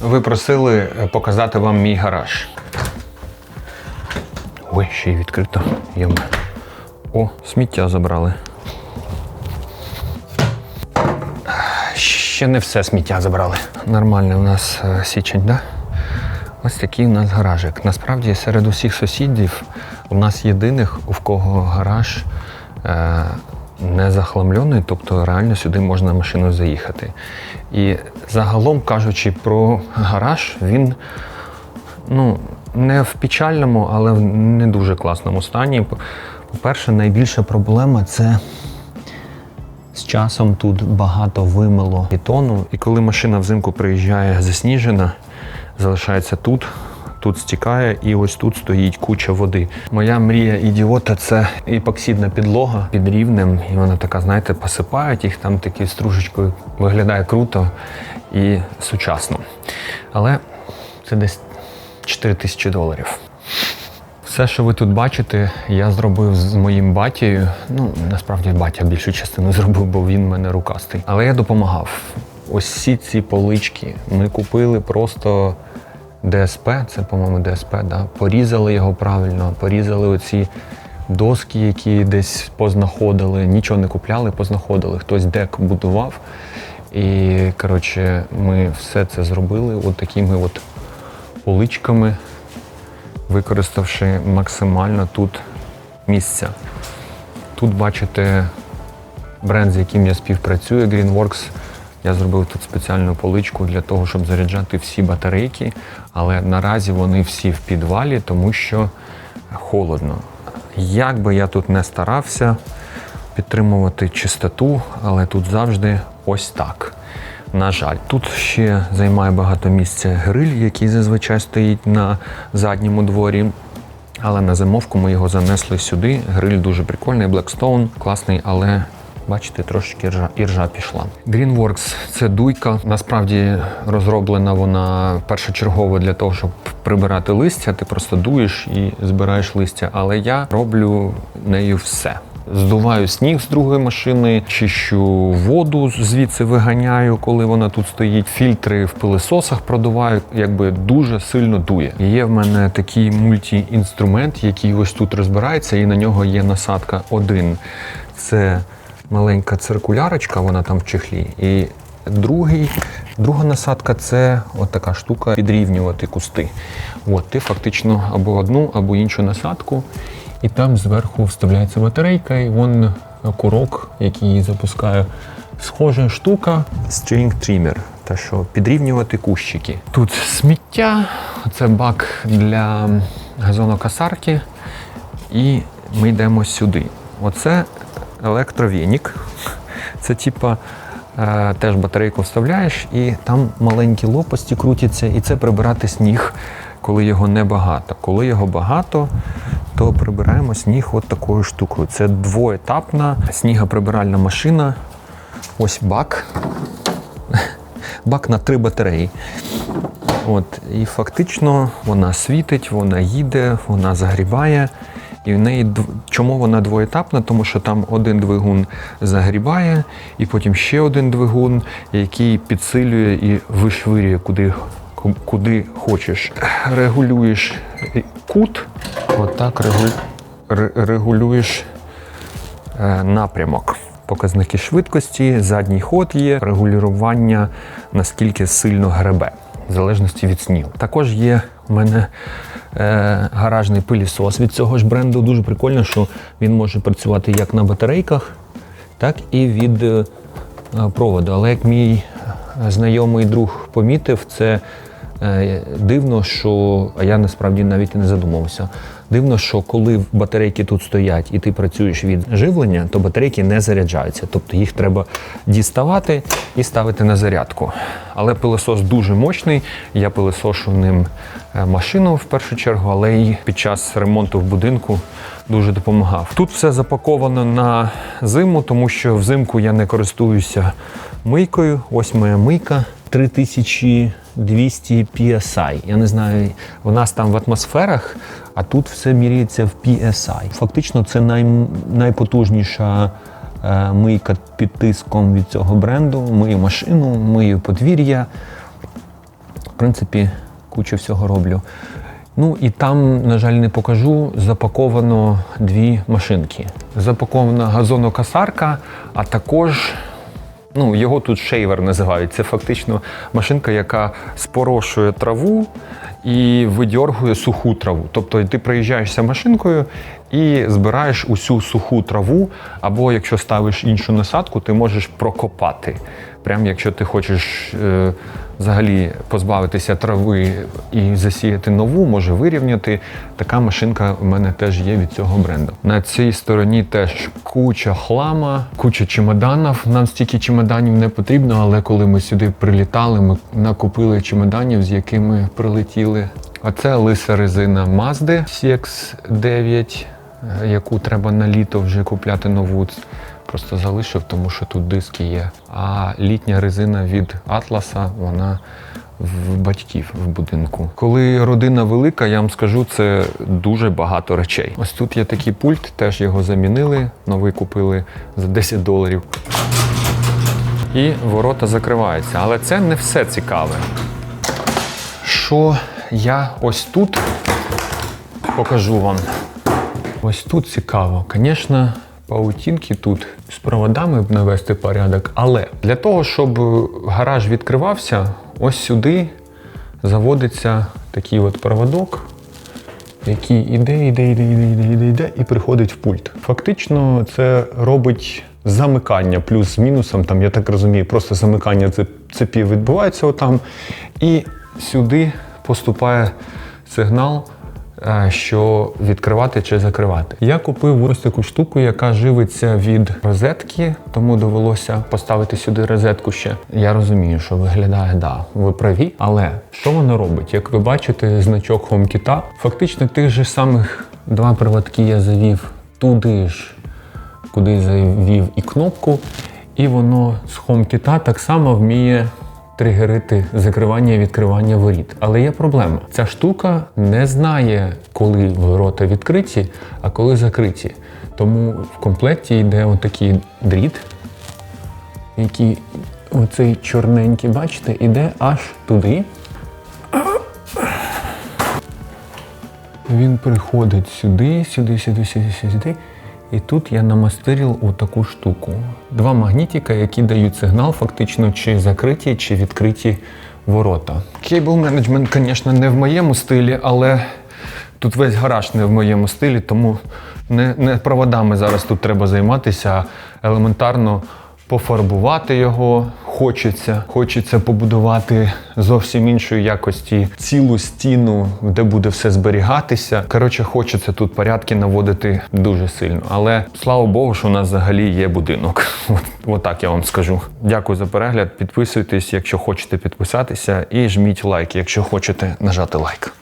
Ви просили е, показати вам мій гараж. Ой, ще й відкрито. Йома. О, сміття забрали. Ще не все сміття забрали. Нормальний у нас е, січень, да? Ось такий у нас гаражик. Насправді серед усіх сусідів у нас єдиних, у кого гараж е, не захламлений, тобто реально сюди можна машиною заїхати. І загалом кажучи про гараж, він ну, не в печальному, але в не дуже класному стані. По-перше, найбільша проблема це з часом тут багато вимило бетону. І коли машина взимку приїжджає засніжена, залишається тут, тут стікає, і ось тут стоїть куча води. Моя мрія ідіота це епоксидна підлога під рівнем, і вона така, знаєте, посипають їх там такі стружечкою. Виглядає круто і сучасно. Але це десь 4 тисячі доларів. Все, що ви тут бачите, я зробив з моїм батєю. Ну, насправді батя більшу частину зробив, бо він в мене рукастий. Але я допомагав. Ось ці полички ми купили просто ДСП, це, по-моєму, ДСП, да? порізали його правильно, порізали оці доски, які десь познаходили. Нічого не купляли, познаходили. Хтось дек будував. І коротше, ми все це зробили от такими от поличками використавши максимально тут місця. Тут бачите бренд, з яким я співпрацюю, Greenworks. Я зробив тут спеціальну поличку для того, щоб заряджати всі батарейки, але наразі вони всі в підвалі, тому що холодно. Як би я тут не старався підтримувати чистоту, але тут завжди ось так. На жаль, тут ще займає багато місця гриль, який зазвичай стоїть на задньому дворі. Але на зимовку ми його занесли сюди. Гриль дуже прикольний, Blackstone, класний, але бачите, трошки іржа, іржа пішла. Greenworks – це дуйка. Насправді розроблена вона першочергово для того, щоб прибирати листя. Ти просто дуєш і збираєш листя. Але я роблю нею все. Здуваю сніг з другої машини, чищу воду звідси виганяю, коли вона тут стоїть. Фільтри в пилисосах продуваю, якби дуже сильно дує. Є в мене такий мультіінструмент, який ось тут розбирається, і на нього є насадка один. Це маленька циркулярочка, вона там в чехлі. І другий, друга насадка це от така штука підрівнювати кусти. От ти фактично або одну, або іншу насадку. І там зверху вставляється батарейка, і вон курок, який її запускає. Схожа штука string trimmer, та що підрівнювати кущики. Тут сміття, це бак для газонокосарки. І ми йдемо сюди. Оце електровінік. Це типа е, теж батарейку вставляєш, і там маленькі лопасті крутяться, і це прибирати сніг, коли його небагато. Коли його багато, то прибираємо сніг от такою штукою. Це двоетапна снігоприбиральна машина. Ось бак. Бак на три батареї. От, і фактично вона світить, вона їде, вона загрібає. І в неї чому вона двоетапна? Тому що там один двигун загрібає, і потім ще один двигун, який підсилює і вишвирює куди, куди хочеш. Регулюєш кут, отак регу- регулюєш е, напрямок. Показники швидкості, задній ход є, регулювання, наскільки сильно гребе, в залежності від снігу. Також є у мене гаражний пилісос від цього ж бренду. Дуже прикольно, що він може працювати як на батарейках, так і від е, проводу. Але як мій е, знайомий друг помітив, це е, дивно, що а я насправді навіть і не задумався. Дивно, що коли батарейки тут стоять і ти працюєш від живлення, то батарейки не заряджаються. Тобто їх треба діставати і ставити на зарядку. Але пилосос дуже мощний. Я пилосошу ним е, машину в першу чергу, але й під час ремонту в будинку дуже допомагав. Тут все запаковано на зиму, тому що взимку я не користуюся мийкою. Ось моя мийка 3200 PSI. Я не знаю, у нас там в атмосферах, а тут все міряється в PSI. Фактично, це най, найпотужніша е, мийка під тиском від цього бренду. Мию машину, мию подвір'я. В принципі, кучу всього роблю. Ну і там, на жаль, не покажу, запаковано дві машинки. Запакована газонокосарка, а також ну, його тут шейвер називають. Це фактично машинка, яка спорошує траву і видьоргує суху траву. Тобто ти приїжджаєшся машинкою і збираєш усю суху траву, або якщо ставиш іншу насадку, ти можеш прокопати. Прям якщо ти хочеш е, взагалі позбавитися трави і засіяти нову, може вирівняти. Така машинка у мене теж є від цього бренду. На цій стороні теж куча хлама, куча чемоданів. Нам стільки чемоданів не потрібно, але коли ми сюди прилітали, ми накупили чемоданів, з якими прилетіли. А це лиса резина Mazda CX-9, е, яку треба на літо вже купляти нову. Просто залишив, тому що тут диски є. А літня резина від Атласа, вона в батьків в будинку. Коли родина велика, я вам скажу, це дуже багато речей. Ось тут є такий пульт, теж його замінили, новий купили за 10 доларів. І ворота закриваються. Але це не все цікаве. Що я ось тут покажу вам. Ось тут цікаво. Звісно, паутінки тут з проводами навести порядок, але для того, щоб гараж відкривався, ось сюди заводиться такий от проводок, який іде, іде, іде, іде, іде, іде, іде і приходить в пульт. Фактично, це робить замикання плюс з мінусом. Там, я так розумію, просто замикання цеп- цепів відбувається отам. І сюди поступає сигнал, е, що відкривати чи закривати. Я купив ось таку штуку, яка живиться від розетки, тому довелося поставити сюди розетку ще. Я розумію, що виглядає, да, ви праві, але що воно робить? Як ви бачите, значок HomeKit, фактично тих же самих два приводки я завів туди ж, куди завів і кнопку, і воно з HomeKit так само вміє тригерити закривання і відкривання воріт. Але є проблема. Ця штука не знає, коли ворота відкриті, а коли закриті. Тому в комплекті йде отакий дріт, який оцей чорненький, бачите, іде аж туди. Він приходить сюди, сюди, сюди, сюди, сюди. І тут я намастерив отаку штуку. Два магнітика, які дають сигнал, фактично, чи закриті, чи відкриті ворота. Кейбл менеджмент, звісно, не в моєму стилі, але тут весь гараж не в моєму стилі, тому не, не проводами зараз тут треба займатися, а елементарно пофарбувати його хочеться. Хочеться побудувати зовсім іншої якості цілу стіну, де буде все зберігатися. Коротше, хочеться тут порядки наводити дуже сильно. Але слава Богу, що у нас взагалі є будинок. От, отак я вам скажу. Дякую за перегляд. Підписуйтесь, якщо хочете підписатися, і жміть лайк, якщо хочете нажати лайк.